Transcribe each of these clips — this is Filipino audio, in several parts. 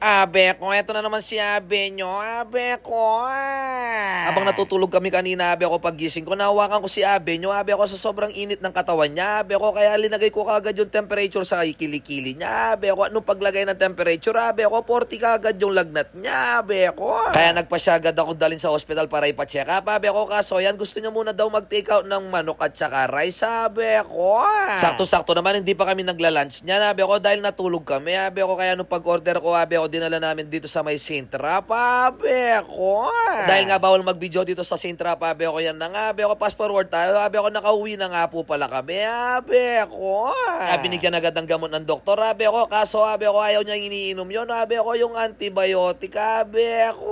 Abe ko, eto na naman si Abe nyo. Abe ko. Habang natutulog kami kanina, Abe ko pagising ko, nahawakan ko si Abe nyo. Abe ko sa sobrang init ng katawan niya. Abe ko, kaya linagay ko kagad yung temperature sa kilikili niya. Abe ko, anong paglagay ng temperature? Abe ko, 40 kagad yung lagnat niya. Abe ko. Kaya nagpasya agad ako dalhin sa hospital para ipacheck up. Abe ko, kaso yan, gusto niya muna daw mag-take out ng manok at saka rice. Abe ko. Sakto-sakto naman, hindi pa kami nagla-lunch niya. Abe ko, dahil natulog kami. Abe ko, kaya nung pag-order ko, Abe ko, dinala namin dito sa may Sintra, pabe ko. Dahil nga bawal mag-video dito sa Sintra, pabe ko yan na nga. Abe ko, fast forward tayo. Abe ko, nakauwi na nga po pala kami. Abe ko. Kaya binigyan agad ng gamot ng doktor. Abe ko, kaso abe ko, ayaw niya iniinom yun. Abe ko, yung antibiotic.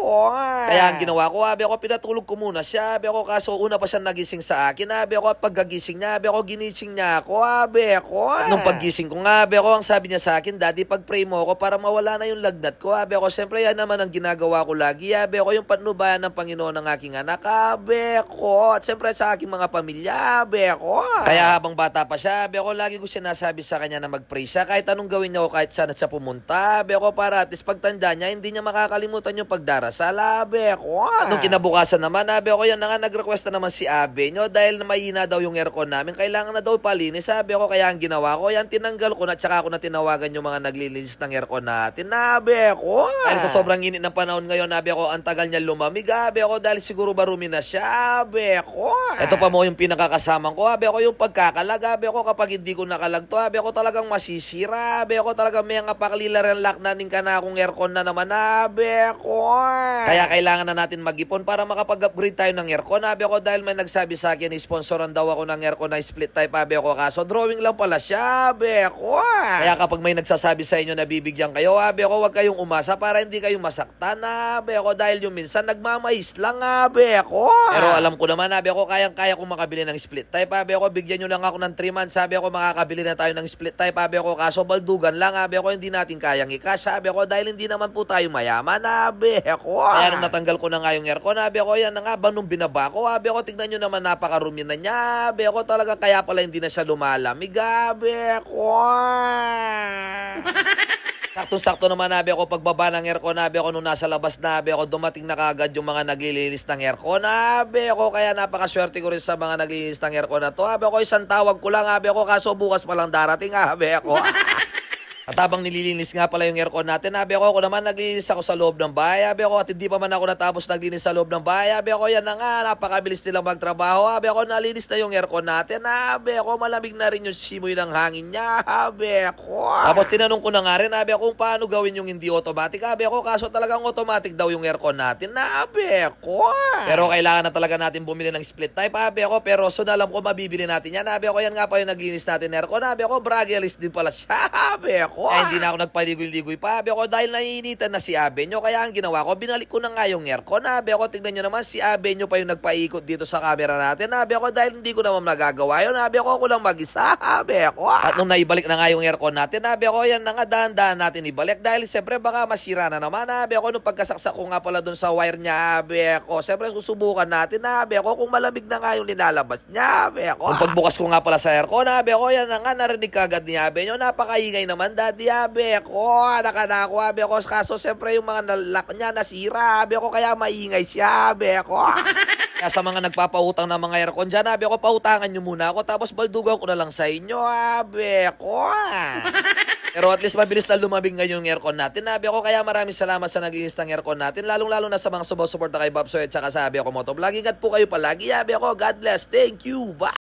Abe ko. Kaya ang ginawa ko, abe ko, pinatulog ko muna siya. Abe ko, kaso una pa siya nagising sa akin. Abe ko, at pagkagising niya, abe ko, ginising niya ako. Abe ko. At nung paggising ko nga, abe ko, ang sabi niya sa akin, Daddy, pag-pray mo ako para mawala na yung lagnat ko. Abe ko, siyempre yan naman ang ginagawa ko lagi. Abe ko, yung patnubayan ng Panginoon ng aking anak. Abe ko. At siyempre sa aking mga pamilya. Abe ko. Kaya habang bata pa siya, abe ko, lagi ko sinasabi sa kanya na mag-pray siya. Kahit anong gawin niya o kahit saan siya pumunta. Abe ko, para at least pagtanda niya, hindi niya makakalimutan yung pagdarasal. Abe ko. At nung kinabukasan naman, abe ko, yan na nga, nag-request na naman si Abe nyo dahil mahina daw yung aircon namin. Kailangan na daw palinis. Sabi ko, kaya ang ginawa ko, yan tinanggal ko na tsaka ako na tinawagan yung mga naglilinis ng aircon natin. Nabe ko. Dahil sa sobrang init ng panahon ngayon, nabi ko, ang tagal niya lumamig. Abe ko, dahil siguro barumi na siya. Abe ko. Ito pa mo yung pinakakasamang ko. Abe ko, yung pagkakalag. Abe ko, kapag hindi ko nakalag to, abe ko talagang masisira. Abe ko talagang may nga paklila rin lock na ning ka na akong aircon na naman. Abe ko. Kaya kailangan na natin mag-ipon para makapag-upgrade tayo ng aircon. Abe ko, dahil may nagsabi sa akin, sponsoran daw ako ng aircon na split type. Abe ko, kaso drawing lang pala siya. Abe ko. Kaya kapag may nagsasabi sa inyo na bibigyan kayo, abe ko, wag kayong umasa para hindi kayo masaktan. Abe ko, dahil yung minsan nagmamais lang. Abe ko. Pero alam ko naman, abe ko, kayang-kaya kong makabili ng split type. Abe ko, bigyan nyo lang ako ng 3 months. Sabi ko, makakabili na tayo ng split type. Abe ko, kaso baldugan lang. Abe ko, hindi natin kayang ikas. Sabi ko, dahil hindi naman po tayo mayaman. Abe ko. Kaya nung natanggal ko na nga yung aircon, abe ko, yan na nga ba nung binaba ko. Abe ko, tignan nyo naman napakarumi na niya. Abe ko, talaga kaya pala hindi na siya lumalamig. Abe ko. Sakto-sakto naman nabi ako pagbaba ng aircon nabi ako nung nasa labas nabi ako dumating na kagad yung mga naglilinis ng aircon nabi ako kaya napakaswerte ko rin sa mga naglilinis ng aircon na to abi ako isang tawag ko lang abi ako kaso bukas pa lang darating abi ako At habang nililinis nga pala yung aircon natin, abi ako, ako naman naglilinis ako sa loob ng bahay, abi ako, at hindi pa man ako natapos naglinis sa loob ng bahay, abi ako, yan na nga, napakabilis nilang magtrabaho, abi ako, nalinis na yung aircon natin, abi ako, malamig na rin yung simoy ng hangin niya, abi ako. Tapos tinanong ko na nga rin, abi ako, kung paano gawin yung hindi automatic, abi ako, kaso talagang automatic daw yung aircon natin, na abi ako. Pero kailangan na talaga natin bumili ng split type, abi ako, pero so alam ko mabibili natin yan, abi ako, yan nga pala yung naglinis natin aircon, abi ako, Bragialis din pala siya, abi ako. Ay, hindi na ako nagpaligoy-ligoy pa, abi ako, dahil naiinitan na si Abe nyo, kaya ang ginawa ko, binalik ko na nga yung aircon, abi ako, tignan nyo naman, si Abe nyo pa yung nagpaikot dito sa camera natin, abi ako, dahil hindi ko naman nagagawa yun, abi ako, ako lang mag-isa, abi ako. At nung naibalik na nga yung aircon natin, abi ako, yan na nga, dahan-dahan natin ibalik, dahil siyempre baka masira na naman, abi ako, nung pagkasaksak ko nga pala dun sa wire niya, abi ako, siyempre susubukan natin, abi ako, kung malamig na nga yung linalabas niya, abi ako. Kung pagbukas ko nga pala sa aircon, abi ako, yan na nga, narinig kagad ni abi nyo, napakaingay naman, daddy, abi ako, anak na ako, kaso siyempre yung mga nalak niya nasira, abi ako, kaya maingay siya, abi ako. Kaya sa mga nagpapautang ng mga aircon dyan, abi ako, pautangan nyo muna ako, tapos baldugan ko na lang sa inyo, abi ako. Pero at least mabilis na lumabing ngayon yung aircon natin. Nabi ako kaya maraming salamat sa nag-inis ng aircon natin. Lalong-lalo na sa mga sumusuporta kay Bob Soy at saka sa Abi ako Motovlog. Ingat po kayo palagi. Abi ako, God bless. Thank you. Bye.